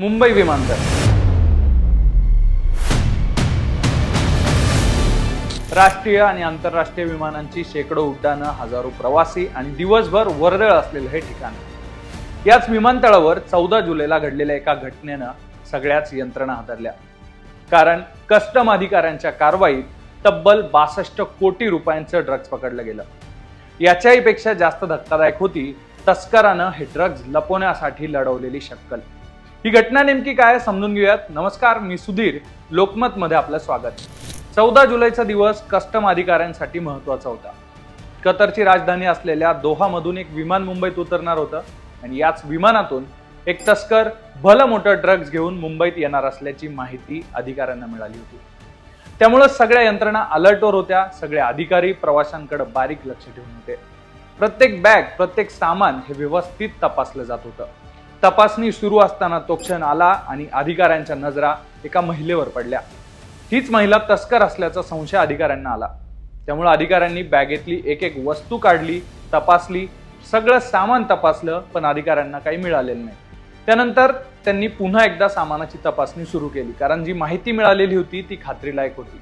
मुंबई विमानतळ. राष्ट्रीय आणि आंतरराष्ट्रीय विमानांची शेकडो उड्डाणं हजारो प्रवासी आणि दिवसभर वर्दळ असलेलं हे ठिकाण. याच विमानतळावर चौदा जुलैला घडलेल्या एका घटनेनं सगळ्याच यंत्रणा हादरल्या. कारण कस्टम अधिकाऱ्यांच्या कारवाईत तब्बल बासष्ट कोटी रुपयांचं ड्रग्ज पकडलं गेलं. याच्याही पेक्षा जास्त धक्कादायक होती तस्करानं हे ड्रग्ज लपवण्यासाठी लढवलेली शक्कल. ही घटना नेमकी काय समजून घेऊयात. नमस्कार मी सुधीर. लोकमत मध्ये आपलं स्वागत. चौदा जुलैचा दिवस कस्टम अधिकाऱ्यांसाठी महत्त्वाचा होता. कतरची राजधानी असलेल्या दोहामधून एक विमान मुंबईत उतरणार होतं आणि याच विमानातून एक तस्कर भलं मोठं ड्रग्ज घेऊन मुंबईत येणार असल्याची माहिती अधिकाऱ्यांना मिळाली होती. त्यामुळं सगळ्या यंत्रणा अलर्टवर होत्या. सगळे अधिकारी प्रवाशांकडे बारीक लक्ष ठेवून होते. प्रत्येक बॅग प्रत्येक सामान हे व्यवस्थित तपासलं जात होतं. तपासणी सुरू असताना तो क्षण आला आणि अधिकाऱ्यांच्या नजरा एका महिलेवर पडल्या. हीच महिला तस्कर असल्याचा संशय अधिकाऱ्यांना आला. त्यामुळे अधिकाऱ्यांनी बॅगेतली एक एक वस्तू काढली तपासली सगळं सामान तपासलं पण अधिकाऱ्यांना काही मिळालेलं नाही. त्यानंतर त्यांनी पुन्हा एकदा सामानाची तपासणी सुरू केली कारण जी माहिती मिळालेली होती ती खात्रीलायक होती.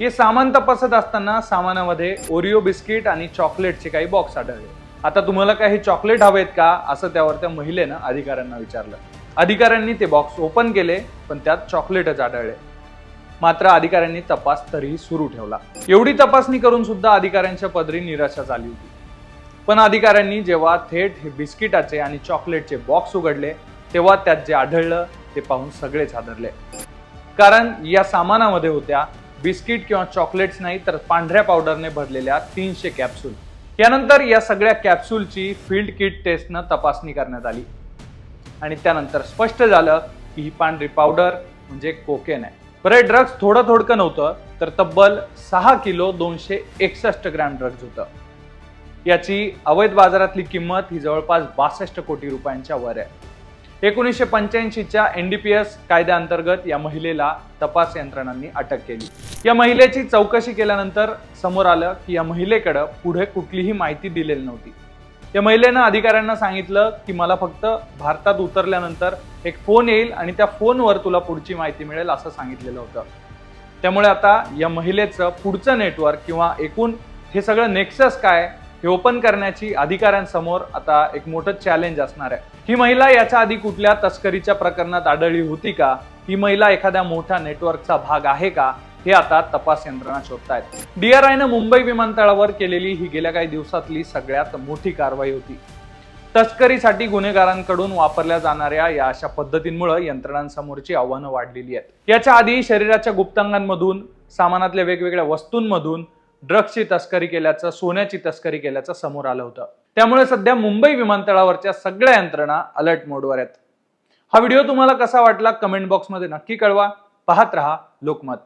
हे सामान तपासत असताना सामानामध्ये ओरिओ बिस्किट आणि चॉकलेटचे काही बॉक्स आढळले. आता तुम्हाला काही चॉकलेट हवेत का? असं त्यावर त्या महिलेनं अधिकाऱ्यांना विचारलं. अधिकाऱ्यांनी ते बॉक्स ओपन केले पण त्यात चॉकलेटच आढळले. मात्र अधिकाऱ्यांनी तपास तरीही सुरू ठेवला. एवढी तपासणी करून सुद्धा अधिकाऱ्यांच्या पदरी निराशा झाली होती. पण अधिकाऱ्यांनी जेव्हा थेट हे बिस्किटाचे आणि चॉकलेटचे बॉक्स उघडले तेव्हा त्यात जे आढळलं ते पाहून सगळेच हादरले. कारण या सामानामध्ये होत्या बिस्किट किंवा चॉकलेट्स नाही तर पांढऱ्या पावडरने भरलेल्या तीनशे कॅप्सूल यानंतर या सगळ्या कॅप्सूलची फील्ड किट टेस्टनं तपासणी करण्यात आली. आणि त्यानंतर स्पष्ट झालं की ही पांढरी पावडर म्हणजे कोकेन आहे. बरं ड्रग्ज थोडं थोडकं नव्हतं तर तब्बल सहा किलो दोनशे एकसष्ट ग्रॅम ड्रग्ज होतं. याची अवैध बाजारातली किंमत ही जवळपास बासष्ट कोटी रुपयांच्या वर आहे. एकोणीसशे पंच्याऐंशीच्या एन डी पी एस कायद्याअंतर्गत या महिलेला तपास यंत्रणांनी अटक केली. या महिलेची चौकशी केल्यानंतर समोर आलं की या महिलेकडं पुढे कुठलीही माहिती दिलेली नव्हती. या महिलेनं अधिकाऱ्यांना सांगितलं की मला फक्त भारतात उतरल्यानंतर एक फोन येईल आणि त्या फोनवर तुला पुढची माहिती मिळेल असं सांगितलेलं होतं. त्यामुळे आता या महिलेचं पुढचं नेटवर्क किंवा एकूण हे सगळं नेक्सस काय हे ओपन करण्याची अधिकाऱ्यांसमोर आता एक मोठं चॅलेंज असणार आहे. ही महिला याच्या आधी कुठल्या तस्करीच्या प्रकरणात आढळली होती का? ही महिला एखाद्या मोठ्या नेटवर्कचा भाग आहे का? हे आता तपास यंत्रणा शोधतायत. डीआरआयनं मुंबई विमानतळावर केलेली ही गेल्या काही दिवसातली सगळ्यात मोठी कारवाई होती. तस्करीसाठी गुन्हेगारांकडून वापरल्या जाणाऱ्या या अशा पद्धतींमुळे यंत्रणांसमोरची आव्हानं वाढलेली आहेत. याच्या आधी शरीराच्या गुप्तांगांमधून सामानातल्या वेगवेगळ्या वस्तूंमधून ड्रग्सची तस्करी केल्याचं सोन्याची तस्करी केल्याचं समोर आलं होतं. त्यामुळे सध्या मुंबई विमानतळावरच्या सगळ्या यंत्रणा अलर्ट मोडवर आहेत. हा व्हिडिओ तुम्हाला कसा वाटला कमेंट बॉक्समध्ये नक्की कळवा. पाहत रहा लोकमत.